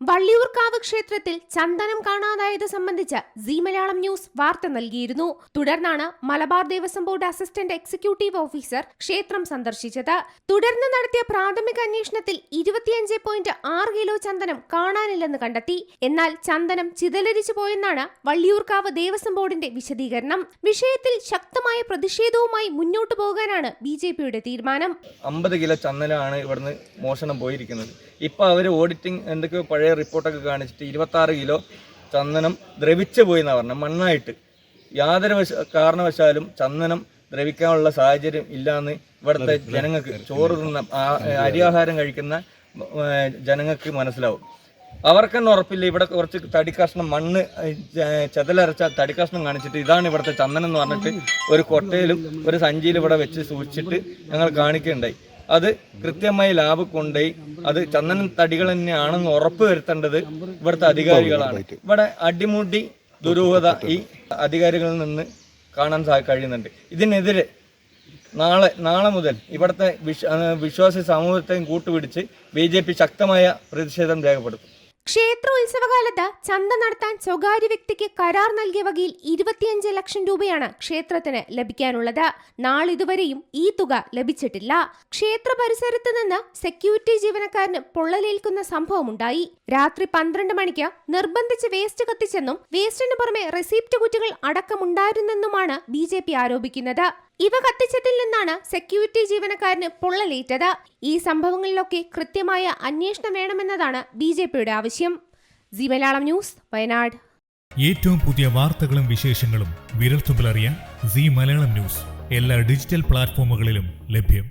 വള്ളിയൂർക്കാവ് ക്ഷേത്രത്തിൽ ചന്ദനം കാണാതായത് സംബന്ധിച്ച് സി മലയാളം ന്യൂസ് വാർത്ത നൽകിയിരുന്നു. തുടർന്നാണ് Malabar Devaswom board assistant executive officer ക്ഷേത്രം സന്ദർശിച്ചത്. തുടർന്ന് നടത്തിയ പ്രാഥമിക അന്വേഷണത്തിൽ ഇരുപത്തിയഞ്ച് പോയിന്റ് ആറ് കിലോ ചന്ദനം കാണാനില്ലെന്ന് കണ്ടെത്തി. എന്നാൽ ചന്ദനം ചിതലരിച്ചു പോയെന്നാണ് വള്ളിയൂർക്കാവ് ദേവസ്വം ബോർഡിന്റെ വിശദീകരണം. വിഷയത്തിൽ ശക്തമായ പ്രതിഷേധവുമായി മുന്നോട്ടു പോകാനാണ് ബി ജെ പിയുടെ തീരുമാനം. അമ്പത് കിലോ ചന്ദനമാണ് ഇവിടുന്ന് മോഷണം പോയിരിക്കുന്നത്. ഇപ്പോൾ അവർ ഓഡിറ്റിംഗ് എന്തൊക്കെയോ പഴയ റിപ്പോർട്ടൊക്കെ കാണിച്ചിട്ട് ഇരുപത്താറ് കിലോ ചന്ദനം ദ്രവിച്ചു പോയി എന്നാണ് പറഞ്ഞത് മണ്ണായിട്ട്. യാതൊരു വശ കാരണവശാലും ചന്ദനം ദ്രവിക്കാനുള്ള സാഹചര്യം ഇല്ലാന്ന് ഇവിടുത്തെ ജനങ്ങൾക്ക് ചോറ് തിന്ന അരിയാഹാരം കഴിക്കുന്ന ജനങ്ങൾക്ക് മനസ്സിലാവും. അവർക്കെന്നെ ഉറപ്പില്ല ഇവിടെ കുറച്ച് തടി കഷ്ണം മണ്ണ് ചെതലരച്ച തടി കഷ്ണം കാണിച്ചിട്ട് ഇതാണ് ഇവിടുത്തെ ചന്ദനം എന്ന് പറഞ്ഞിട്ട് ഒരു കൊട്ടയിലും ഒരു സഞ്ചിയിലും ഇവിടെ വെച്ച് സൂക്ഷിച്ചിട്ട് ഞങ്ങൾ കാണിക്കുകയുണ്ടായി അത് കൃത്യമായി ലാബ് കൊണ്ടുപോയി. അത് ചന്ദന തടികൾ തന്നെയാണെന്ന് ഉറപ്പ് വരുത്തേണ്ടത് ഇവിടുത്തെ അധികാരികളാണ്. ഇവിടെ അടിമുടി ദുരൂഹത ഈ അധികാരികളിൽ നിന്ന് കാണാൻ കഴിയുന്നുണ്ട്. ഇതിനെതിരെ നാളെ നാളെ മുതൽ ഇവിടുത്തെ വിശ്വാസി സമൂഹത്തെയും കൂട്ടുപിടിച്ച് ബി ശക്തമായ പ്രതിഷേധം രേഖപ്പെടുത്തും. ക്ഷേത്ര ഉത്സവകാലത്ത് ചന്ത നടത്താൻ സ്വകാര്യ വ്യക്തിക്ക് കരാർ നൽകിയ വകയിൽ ഇരുപത്തിയഞ്ച് ലക്ഷം രൂപയാണ് ക്ഷേത്രത്തിന് ലഭിക്കാനുള്ളത്. നാളിതുവരെയും ഈ തുക ലഭിച്ചിട്ടില്ല. ക്ഷേത്ര പരിസരത്ത് നിന്ന് സെക്യൂരിറ്റി ജീവനക്കാരന് പൊള്ളലേൽക്കുന്ന സംഭവമുണ്ടായി. രാത്രി പന്ത്രണ്ട് മണിക്ക് നിർബന്ധിച്ച് വേസ്റ്റ് കത്തിച്ചെന്നും വേസ്റ്റിന് പുറമെ റെസിപ്റ്റ് കുറ്റികൾ അടക്കമുണ്ടായിരുന്നെന്നുമാണ് ബി ആരോപിക്കുന്നത്. ഇവ കത്തിച്ചതിൽ നിന്നാണ് സെക്യൂരിറ്റി ജീവനക്കാരന് പൊള്ളലേറ്റത്. ഈ സംഭവങ്ങളിലൊക്കെ കൃത്യമായ അന്വേഷണം വേണമെന്നതാണ് ബി ജെ പിയുടെ ആവശ്യം. G Malayalam news Wayanad. ഏറ്റവും പുതിയ വാർത്തകളും വിശേഷങ്ങളും വിരൽത്തുമ്പിലറിയാൻ സി മലയാളം ന്യൂസ് എല്ലാ ഡിജിറ്റൽ പ്ലാറ്റ്ഫോമുകളിലും ലഭ്യം.